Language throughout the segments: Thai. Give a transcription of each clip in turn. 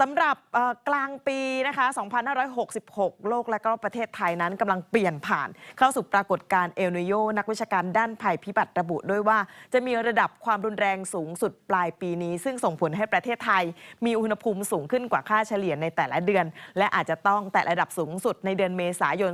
สำหรับกลางปีนะคะ 2566 โลกและก็ประเทศไทยนั้นกำลังเปลี่ยนผ่าน เข้าสู่ปรากฏการณ์เอลนิโยนักวิชาการด้านภัยพิบัติระบุด้วยว่า จะมีระดับความรุนแรงสูงสุดปลายปีนี้ ซึ่งส่งผลให้ประเทศไทย มีอุณหภูมิสูงขึ้นกว่าค่าเฉลี่ยในแต่ละเดือน และอาจจะต้องแตะระดับสูงสุดในเดือนเมษายน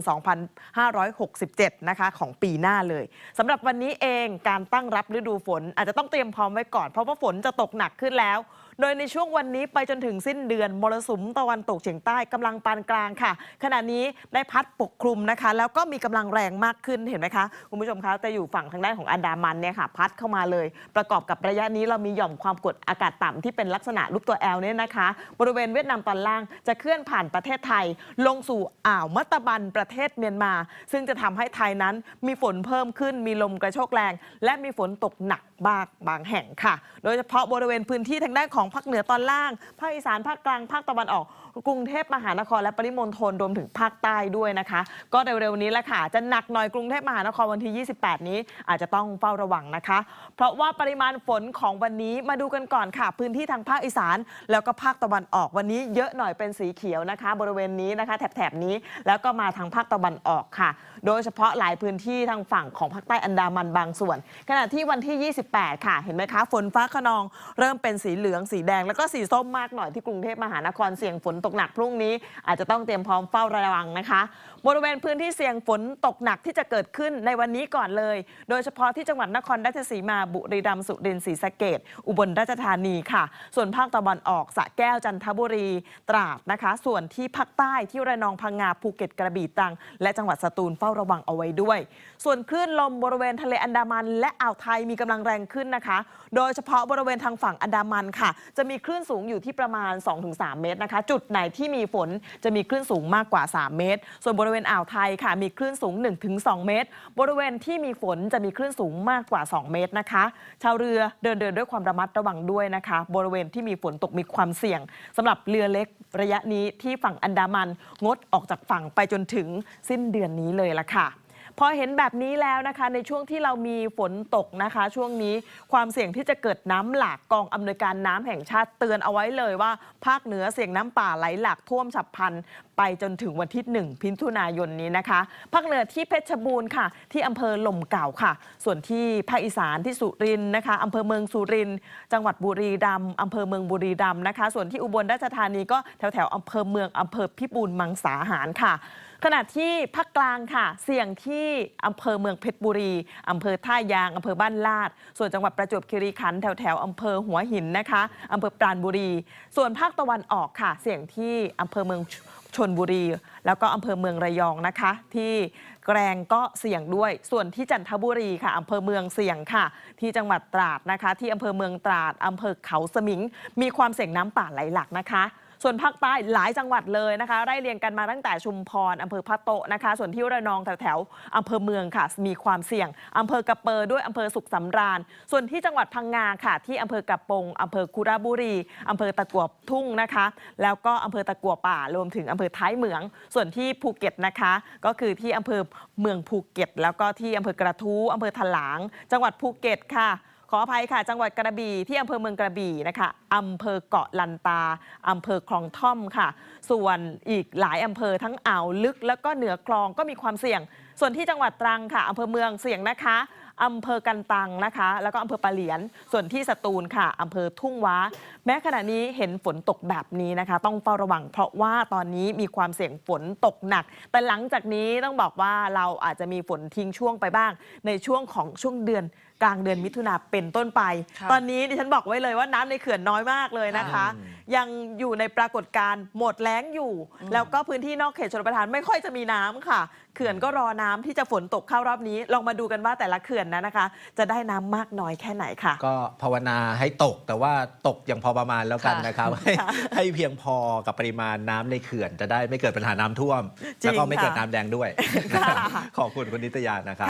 2567 นะคะของปีหน้าเลยสำหรับวันนี้เองการตั้งรับฤดูฝนอาจจะต้องเตรียมพร้อมไว้ก่อนเพราะว่าฝนจะตกหนักขึ้นแล้ว โดยในช่วงวันนี้ไปจนถึงสิ้นเดือนมรสุมตะวันตกเฉียงใต้กำลังปานกลางค่ะ ขณะนี้ได้พัดปกคลุมนะคะ แล้วก็มีกำลังแรงมากขึ้นเห็นไหมคะคุณผู้ชมคะจะอยู่ฝั่งทางด้านของอันดามันเนี่ยค่ะ พัดเข้ามาเลย ประกอบกับระยะนี้เรามีหย่อมความกดอากาศต่ำที่เป็นลักษณะรูปตัวแอลเนี่ยนะคะ บริเวณเวียดนามตอนล่างจะเคลื่อนผ่านประเทศไทย ลงสู่อ่าวมัตตบันประเทศเมียนมา ซึ่งจะทำให้ไทยนั้นมีฝนเพิ่มขึ้นมีลมกระโชกแรง และมีฝนตกหนักบางบางแห่งค่ะ โดยเฉพาะบริเวณพื้นที่ทางด้านของภาคเหนือตอนล่าง ภาคอีสานภาคกลางภาคตะวันออกกรุงเทพมหานครและปริมณฑลรวมถึงภาคใต้ด้วยนะคะ ก็เร็วๆนี้แหละค่ะ จะหนักหน่อยกรุงเทพมหานครวันที่ 28 นี้ อาจจะต้องเฝ้าระวังนะคะ เพราะว่าปริมาณฝนของวันนี้มาดูกันก่อนค่ะ พื้นที่ทางภาคอีสาน แล้วก็ภาคตะวันออกวันนี้เยอะหน่อยเป็นสีเขียวนะคะ บริเวณนี้นะคะแถบๆนี้แล้วก็มาทางภาคตะวันออกค่ะ โดยเฉพาะหลายพื้นที่ทางฝั่งของภาคใต้อันดามันบางส่วน ขณะที่วันที่ 28 ค่ะ เห็นไหมคะ ฝนฟ้าขนอง เริ่มเป็นสีเหลืองสีแดง แล้วก็สีส้มมากหน่อยที่กรุงเทพมหานครเสี่ยงฝนตกหนักพรุ่งนี้ อาจจะต้องเตรียมพร้อมเฝ้าระวังนะคะ บริเวณพื้นที่เสี่ยงฝนตกหนักที่จะเกิดขึ้นในวันนี้ก่อนเลย โดยเฉพาะที่จังหวัดนครราชสีมาบุรีรัมย์สุรินทร์ศรีสะเกดอุบลราชธานีค่ะ ส่วนภาคตะวันออกสระแก้วจันทบุรี ตราดนะคะ ส่วนที่ภาคใต้ที่ระนองพังงาภูเก็ตกระบี่ตรัง และจังหวัดสตูลเฝ้าระวังเอาไว้ด้วย ส่วนคลื่นลมบริเวณทะเลอันดามัน และอ่าวไทยมีกำลังแรงขึ้นนะคะ โดยเฉพาะบริเวณทางฝั่งอันดามันค่ะ จะมีคลื่นสูงอยู่ที่ประมาณ 2-3 เมตรนะคะ จุดไหนที่มีฝนจะมีคลื่นสูงมากกว่า 3 เมตร ส่วนบริเวณอ่าวไทยค่ะมีคลื่นสูง 1-2 เมตร บริเวณที่มีฝนจะมีคลื่นสูงมากกว่า 2 เมตรนะคะ ชาวเรือเดินเดินด้วยความระมัดระวังด้วยนะคะ บริเวณที่มีฝนตกมีความเสี่ยงสำหรับเรือเล็กระยะนี้ที่ฝั่งอันดามัน งดออกจากฝั่งไปจนถึงสิ้นเดือนนี้เลยละค่ะ พอเห็นแบบนี้แล้วนะคะ ในช่วงที่เรามีฝนตกนะคะ ช่วงนี้ความเสี่ยงที่จะเกิดน้ำหลากกองอำนวยการน้ำแห่งชาติเตือนเอาไว้เลยว่า ภาคเหนือเสี่ยงน้ำป่าไหลหลากท่วมฉับพลัน ไปจนถึงวันที่ 1 พิถุนายนนี้นะคะ ภาคเหนือที่เพชรบูรณ์ค่ะ ที่อำเภอหล่มเก่าค่ะ ส่วนที่ภาคอีสานที่สุรินทร์นะคะอำเภอเมืองสุรินทร์จังหวัดบุรีรัมย์อำเภอเมืองบุรีรัมย์นะคะ ส่วนที่อุบลราชธานีก็แถวแถวอำเภอเมืองอำเภอพิบูลมังสาหารค่ะ ขณะที่ภาคกลางค่ะ เสี่ยงที่อำเภอเมืองเพชรบุรีอำเภอท่ายางอำเภอบ้านลาด ส่วนจังหวัดประจวบคีรีขันธ์แถวแถวอำเภอหัวหินนะคะอำเภอปราณบุรี ส่วนภาคตะวันออกค่ะ เสี่ยงที่อำเภอเมืองชนบุรี แล้วก็อำเภอเมืองระยองนะคะ ที่แกรงก็เสี่ยงด้วย ส่วนที่จันทบุรีค่ะอำเภอเมืองเสี่ยงค่ะ ที่จังหวัดตราดนะคะ ที่อำเภอเมืองตราดอำเภอเขาสมิง มีความเสี่ยงน้ำป่าไหลหลากนะคะ ส่วนภาคใต้หลายจังหวัดเลยนะคะไล่เรียงกันมาตั้งแต่ชุมพรอำเภอพะโตนะคะ ส่วนที่ระนองแถวแถวอำเภอเมืองค่ะ มีความเสี่ยงอำเภอกระเปอด้วยอำเภอสุขสำราญ ส่วนที่จังหวัดพังงาค่ะ ที่อำเภอกระปงอำเภอคุระบุรีอำเภอตะกัวทุ่งนะคะ แล้วก็อำเภอตะกัวป่ารวมถึงอำเภอท้ายเหมือง ส่วนที่ภูเก็ตนะคะ ก็คือที่อำเภอเมืองภูเก็ต แล้วก็ที่อำเภอกระทู้อำเภอถลาง จังหวัดภูเก็ตค่ะ ขออภัยค่ะ จังหวัดกระบี่ที่อำเภอเมืองกระบี่นะคะอำเภอเกาะลันตาอำเภอคลองท่อมค่ะ ส่วนอีกหลายอำเภอทั้งอ่าวลึก แล้วก็เหนือคลองก็มีความเสี่ยง ส่วนที่จังหวัดตรังค่ะอำเภอเมืองเสี่ยงนะคะอำเภอกันตังนะคะ แล้วก็อำเภอปะเหลียน ส่วนที่สตูลค่ะอำเภอทุ่งว้า แม้ขณะนี้เห็นฝนตกแบบนี้นะคะ ต้องเฝ้าระวัง เพราะว่าตอนนี้มีความเสี่ยงฝนตกหนัก แต่หลังจากนี้ต้องบอกว่าเราอาจจะมีฝนทิ้งช่วงไปบ้าง ในช่วงของช่วงเดือน กลางเดือนมิถุนาเป็นต้นไปค่ะตอนนี้ดิฉันบอกไว้เลยว่าน้ำในเขื่อนน้อยมากเลยนะคะ ยังอยู่ในปรากฏการณ์หมดแล้งอยู่ แล้วก็พื้นที่นอกเขตชลประทานไม่ค่อยจะมีน้ำค่ะ เขื่อนก็รอน้ำที่จะฝนตกเข้ารอบนี้ ลองมาดูกันว่าแต่ละเขื่อนนั้นนะคะ จะได้น้ำมากน้อยแค่ไหนค่ะ ก็ภาวนาให้ตกแต่ว่าตกอย่างพอประมาณแล้วกันค่ะนะครับ ให้ให้เพียงพอกับปริมาณน้ำในเขื่อนจะได้ไม่เกิดปัญหาน้ำท่วม จริงแล้วก็ไม่เกิดค่ะน้ำแดงด้วย ค่ะ ขอบคุณคุณนิตยานะครับ